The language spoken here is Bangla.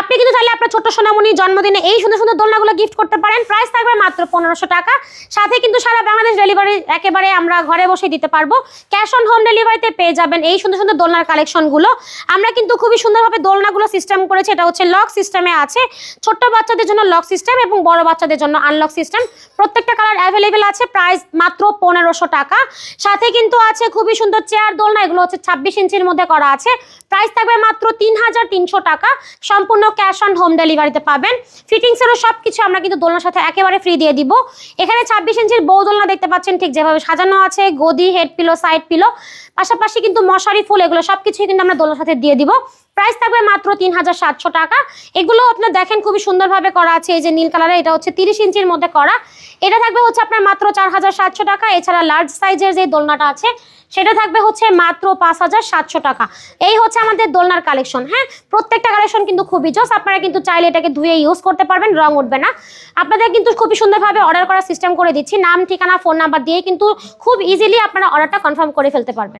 আপনি কিন্তু চাইলে আপনার ছোট্ট সোনামণির জন্মদিনে এই সুন্দর সুন্দর দোলনাগুলো গিফট করতে পারেন। প্রাইস থাকবে মাত্র পনেরোশো টাকা। সাথে কিন্তু সারা বাংলাদেশ ডেলিভারি একেবারে আমরা ঘরে বসে দিতে পারব। ক্যাশ অন হোম ডেলিভারিতে পেয়ে যাবেন এই সুন্দর সুন্দর দোলনার কালেকশনগুলো আমরা কিন্তু খুবই সুন্দরভাবে দোলনাগুলো সিস্টেম করেছি। এটা হচ্ছে লক সিস্টেমে আছে। ছোট্ট বাচ্চাদের জন্য লক সিস্টেম এবং বড় বাচ্চাদের জন্য আনলক সিস্টেম প্রত্যেকটা কালার অ্যাভেলেবেল আছে। প্রাইস মাত্র পনেরোশো টাকা। সাথে কিন্তু আছে খুবই সুন্দর চেয়ার দোলনা। এগুলো হচ্ছে ছাব্বিশ ইঞ্চির মধ্যে করা আছে। প্রাইস থাকবে মাত্র তিন হাজার তিনশো টাকা। সম্পূর্ণ ক্যাশ অন হোম ডেলিভারিতে পাবেন। ফিটিংসেরও সব কিছু আমরা কিন্তু দোলনার সাথে একেবারে ফ্রি দিয়ে দিব। এখানে ছাব্বিশ ইঞ্চির বউ দোলনা দেখতে পাচ্ছেন, ঠিক যেভাবে সাজানো আছে, গদি হেড পিলো সাইড পিলো পাশাপাশি কিন্তু মশারি, ফুল, এগুলো সব কিছুই কিন্তু আমরা দোলনার সাথে দিয়ে দিব। প্রাইস থাকবে মাত্র তিন হাজার সাতশো টাকা। এগুলো আপনার দেখেন খুবই সুন্দরভাবে করা আছে, এই যে নীল কালারে এটা হচ্ছে তিরিশ ইঞ্চির মধ্যে করা। এটা থাকবে হচ্ছে আপনার মাত্র চার হাজার সাতশো টাকা। এছাড়া লার্জ সাইজের যে দোলনাটা আছে, সেটা থাকবে হচ্ছে মাত্র পাঁচ হাজার সাতশো টাকা। এই হচ্ছে আমাদের দোলনার কালেকশন হ্যাঁ? প্রত্যেকটা কালেকশন কিন্তু খুবই জোস, আপনারা কিন্তু চাইলে এটাকে ধুয়ে ইউজ করতে পারবেন, রং উঠবে না। আপনাদের কিন্তু খুবই সুন্দরভাবে অর্ডার করার সিস্টেম করে দিচ্ছি। নাম, ঠিকানা ফোন নাম্বার দিয়ে কিন্তু খুব ইজিলি আপনারা অর্ডারটা কনফার্ম করে ফেলতে পারবেন।